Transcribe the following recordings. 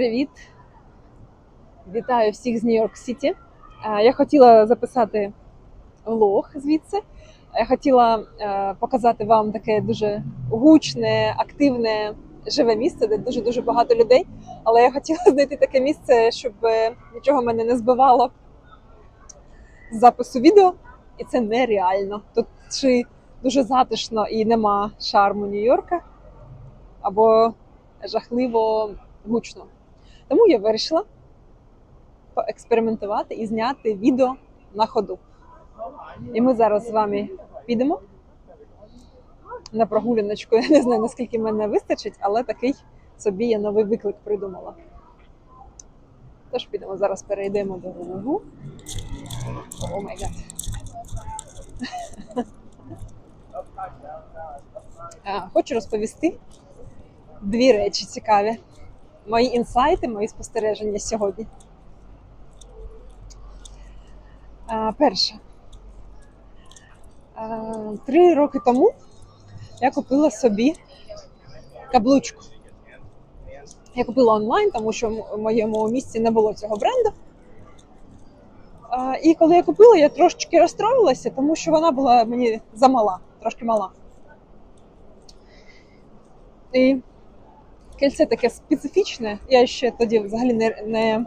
Привіт! Вітаю всіх з Нью-Йорк Сіті. Е, Я хотіла записати влог звідси. Я хотіла е, показати вам таке дуже гучне, активне, живе місце, де дуже дуже багато людей. Але я хотіла знайти таке місце, щоб е, нічого мене не збивало з запису відео. І це нереально. Тут чи дуже затишно і нема шарму Нью-Йорка, або жахливо гучно. Тому я вирішила поекспериментувати і зняти відео на ходу. І ми зараз з вами підемо на прогуляночку. Я не знаю, наскільки мене вистачить, але такий собі я новий виклик придумала. Тож підемо зараз перейдемо дорогу. О май гад. Хочу розповісти дві речі цікаві. Мої інсайти, мої спостереження сьогодні. А, перше. А, три роки тому я купила собі каблучку. Я купила онлайн, тому що в моєму місці не було цього бренду. А, і коли я купила, я трошечки розстроїлася, тому що вона була мені замала, трошки мала. І кільце таке специфічне. Я ще тоді взагалі не, не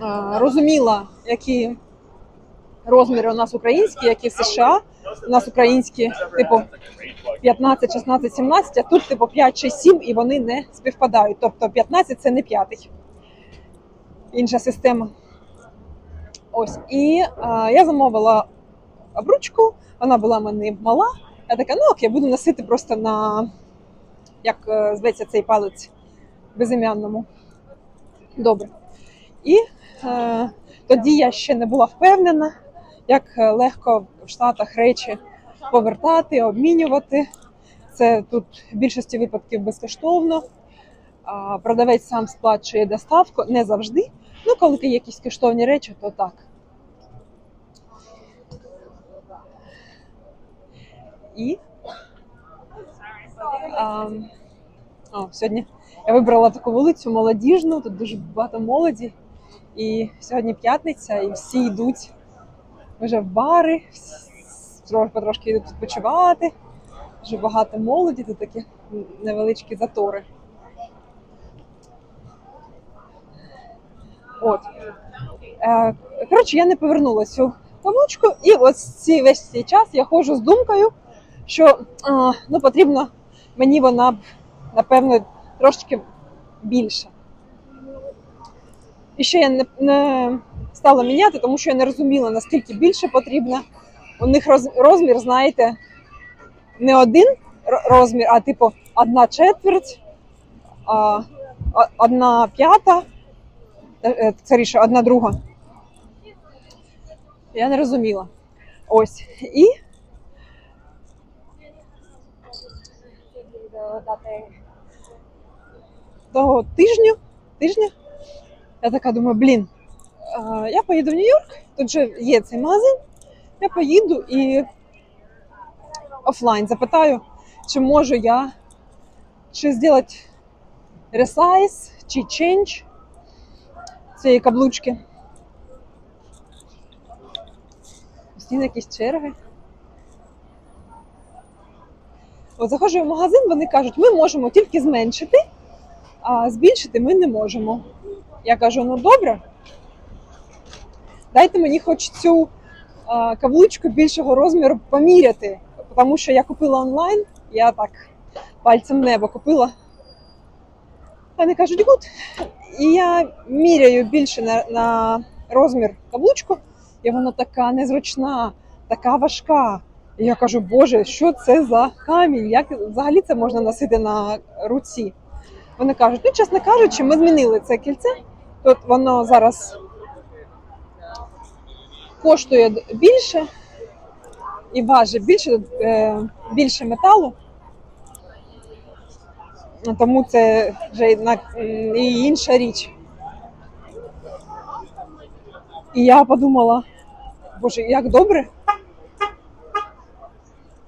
а, розуміла, які розміри у нас українські, які в США. У нас українські, типу 15, 16, 17, а тут типу 5, 6, 7, і вони не співпадають. Тобто 15 це не п'ятий. Інша система. Ось. І а, я замовила обручку, вона була мені мала. Я така, ну ок, я буду носити просто на як е, зветься цей палець безім'янному. Добре. І е, тоді я ще не була впевнена, як е, легко в Штатах речі повертати, обмінювати. Це тут в більшості випадків безкоштовно. Продавець сам сплачує доставку не завжди. Ну, коли є якісь коштовні речі, то так. І о, сьогодні я вибрала таку вулицю молодіжну, тут дуже багато молоді. І сьогодні п'ятниця, і всі йдуть вже в бари, потрошки йдуть відпочивати. Дуже багато молоді, тут такі невеличкі затори. От. Е, коротше, я не повернула цю каблучку, і ось ці, весь цей час я ходжу з думкою, що ну, потрібно мені вона б, напевно, трошки більша. І ще я не, не стала міняти, тому що я не розуміла, наскільки більше потрібно. У них роз, розмір, знаєте, не один розмір, а типу одна четверть, а, одна п'ята, е, е, скоріше, одна друга. Я не розуміла. Ось. І того тижню, тижня я така думаю, блін, я поїду в Нью-Йорк, тут же є цей магазин. Я поїду і офлайн запитаю, чи можу я чи зробити ресайз, чи чендж цієї каблучки. Постійно якісь черги. От заходжу в магазин, вони кажуть, ми можемо тільки зменшити, а збільшити ми не можемо. Я кажу, ну добре. Дайте мені хоч цю каблучку більшого розміру поміряти, тому що я купила онлайн, я так пальцем небо купила. Вони кажуть, гуд. І я міряю більше на, на розмір каблучку, і вона така незручна, така важка. І я кажу, Боже, що це за камінь? Як взагалі це можна носити на руці? Вони кажуть, ну, чесно кажучи, ми змінили це кільце. Тут воно зараз коштує більше і важить більше, е, більше металу. Тому це вже і інша річ. І я подумала, боже, як добре,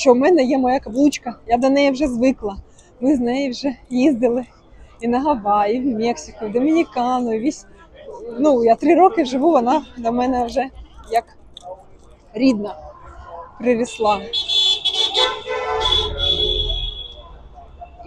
що в мене є моя каблучка. Я до неї вже звикла. Ми з нею вже їздили і на Гаваї, і в Мексику, і в Домінікану. І вісь... Ну, я три роки живу, вона до мене вже як рідна прирісла.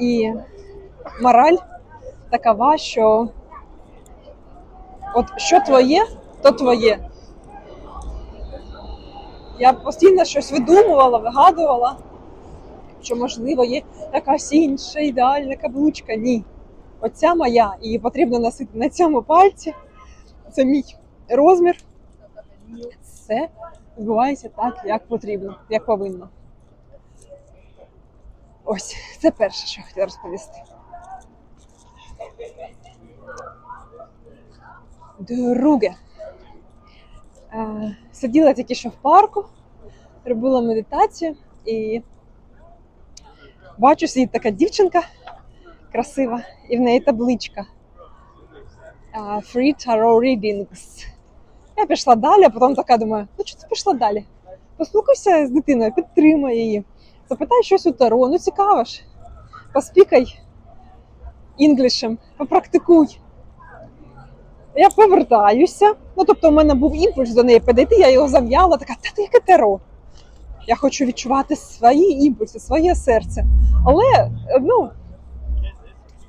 І мораль такова, що от що твоє, то твоє. Я постійно щось видумувала, вигадувала, що можливо є якась інша ідеальна каблучка. Ні. Оця моя, її потрібно носити на цьому пальці. Це мій розмір. Все відбувається так, як потрібно, як повинно. Ось, це перше, що я хотіла розповісти. Друге. Е, Сиділа тільки що в парку, робила медитацію і бачу, сидить така дівчинка красива, і в неї табличка е, Free Tarot Readings. Я пішла далі, а потім така думаю, ну чого ти пішла далі? Поспілкуйся з дитиною, підтримай її, запитай щось у Таро, ну цікаво ж. Поспікай інглішем, попрактикуй. Я повертаюся. Ну, тобто, у мене був імпульс до неї підійти, я його зав'яла, така, та ти яке таро. Я хочу відчувати свої імпульси, своє серце. Але, ну,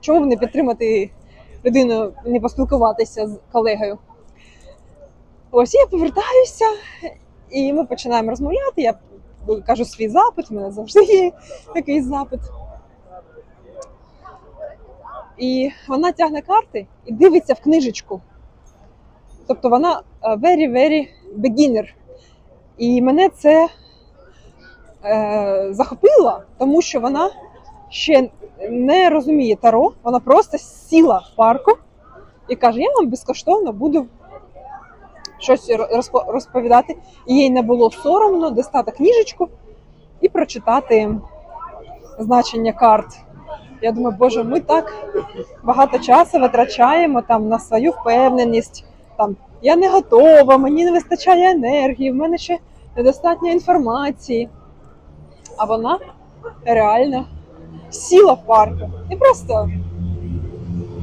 чому б не підтримати людину, не поспілкуватися з колегою? Ось я повертаюся, і ми починаємо розмовляти. Я кажу свій запит, у мене завжди є якийсь запит. І вона тягне карти і дивиться в книжечку. Тобто вона е, very, very beginner. І мене це е, захопило, тому що вона ще не розуміє таро. Вона просто сіла в парку і каже: Я вам безкоштовно буду щось розпо- розповідати. І їй не було соромно достати книжечку і прочитати значення карт. Я думаю, боже, ми так багато часу витрачаємо там на свою впевненість. Там я не готова, мені не вистачає енергії, в мене ще недостатньо інформації. А вона реально сіла в парку і просто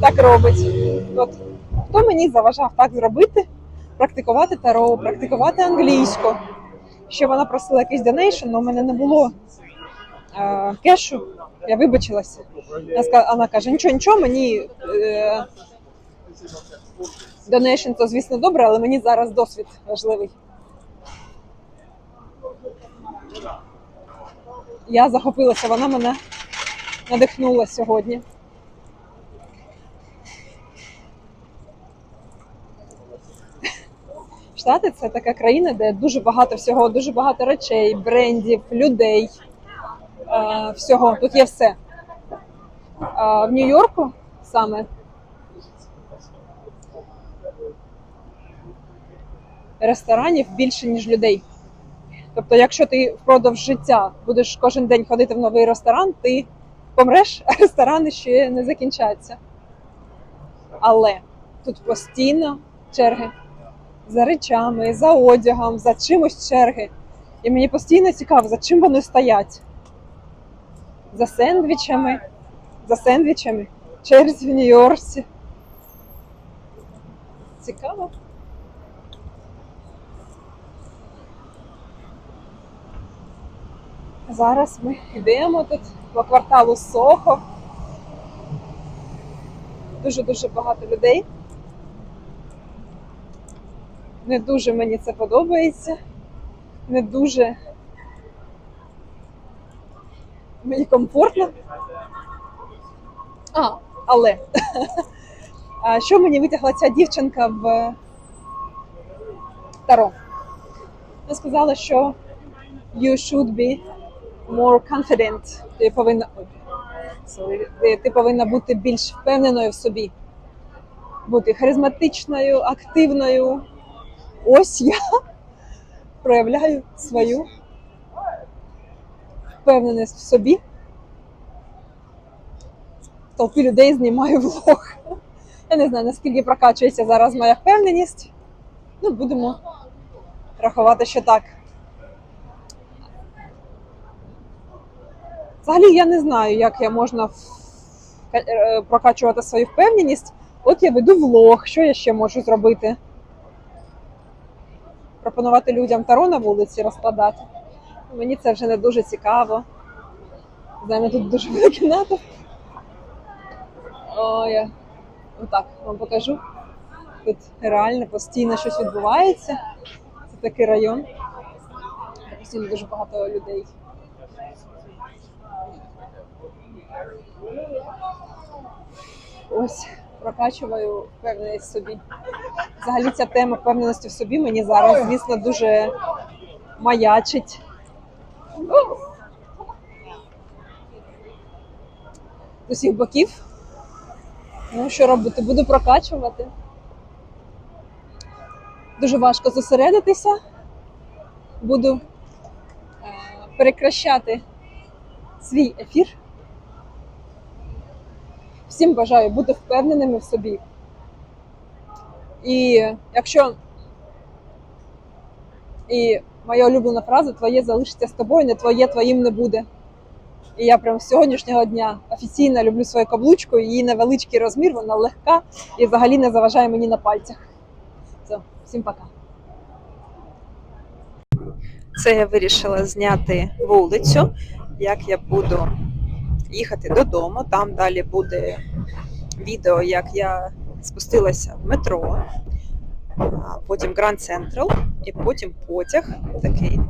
так робить. От хто мені заважав так зробити, практикувати таро, практикувати англійську. Ще вона просила якийсь донейшн, але у мене не було е, кешу. Я вибачилася. Вона каже: нічого, нічого, мені е, донейшн то, звісно, добре, але мені зараз досвід важливий. Я захопилася, вона мене надихнула сьогодні. Штати це така країна, де дуже багато всього, дуже багато речей, брендів, людей. е, всього. Тут є все. В Нью-Йорку саме ресторанів більше, ніж людей. Тобто, якщо ти впродовж життя будеш кожен день ходити в новий ресторан, ти помреш, а ресторани ще не закінчаться. Але тут постійно черги за речами, за одягом, за чимось черги. І мені постійно цікаво, за чим вони стоять. За сендвічами, за сендвічами, черзі в Нью-Йорці. Цікаво. Зараз ми йдемо тут по кварталу Сохо. Дуже-дуже багато людей. Не дуже мені це подобається. Не дуже мені комфортно. А, але А що мені витягла ця дівчинка в Таро? Вона сказала, що you should be more confident. Ти повинна, sorry, ти, повинна бути більш впевненою в собі, бути харизматичною, активною. Ось я проявляю свою впевненість в собі. Толпі людей знімаю влог. Я не знаю, наскільки прокачується зараз моя впевненість. Ну, будемо рахувати, що так. Взагалі я не знаю, як я можна в- е, прокачувати свою впевненість, от я веду влог. Що я ще можу зробити? Пропонувати людям таро на вулиці розкладати. Мені це вже не дуже цікаво. Знаю, тут дуже великий натовп. О, отак вам покажу. Тут реально постійно щось відбувається. Це такий район. Постійно дуже багато людей. Ось прокачую впевненість в собі. Взагалі ця тема впевненості в собі мені зараз, звісно, дуже маячить. З усіх боків. Ну, що робити? Буду прокачувати. Дуже важко зосередитися. Буду е, перекращати свій ефір. Всім бажаю бути впевненими в собі. І якщо і моя улюблена фраза твоє залишиться з тобою, не твоє твоїм не буде. І я прям з сьогоднішнього дня офіційно люблю свою каблучку, її невеличкий розмір, вона легка і взагалі не заважає мені на пальцях. Все, всім пока. Це я вирішила зняти вулицю, як я буду їхати додому. Там далі буде відео, як я спустилася в метро, потім Гранд Централ, і потім потяг. Такий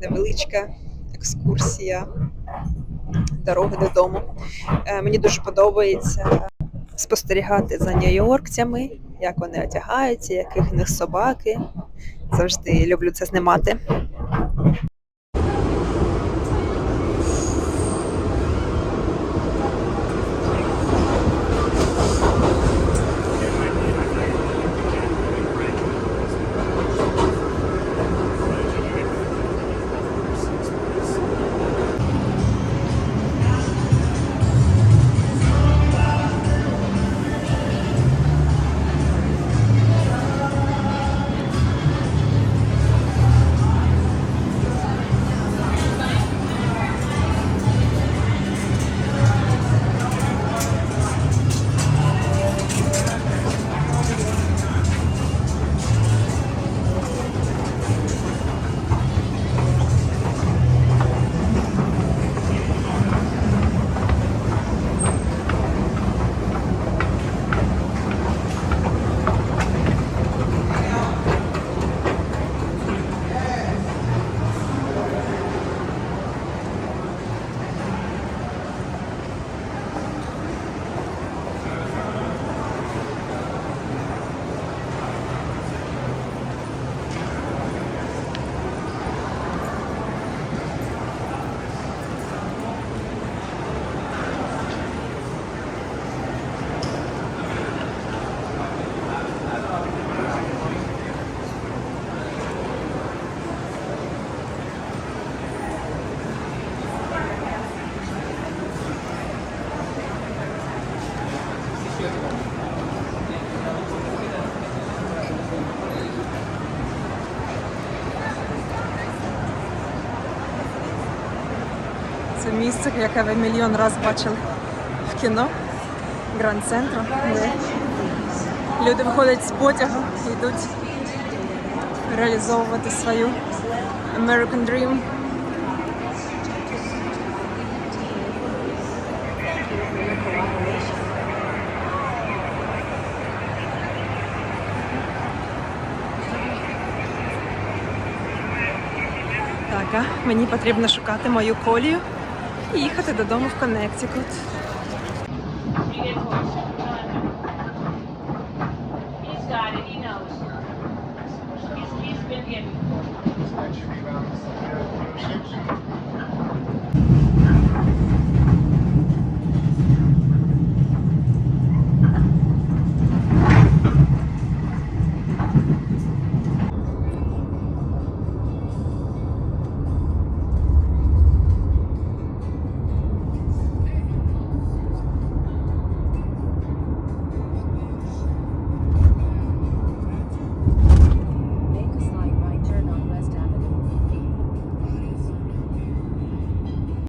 невеличка екскурсія дороги додому. Е, Мені дуже подобається спостерігати за нью-йоркцями, як вони одягаються, яких в них собаки. Завжди люблю це знімати. Місце, яке ви мільйон разів бачили в кіно. Гранд Центру, де люди виходять з потягу і йдуть реалізовувати свою American Dream. Мені потрібно шукати мою колію і їхати додому в Коннектикут.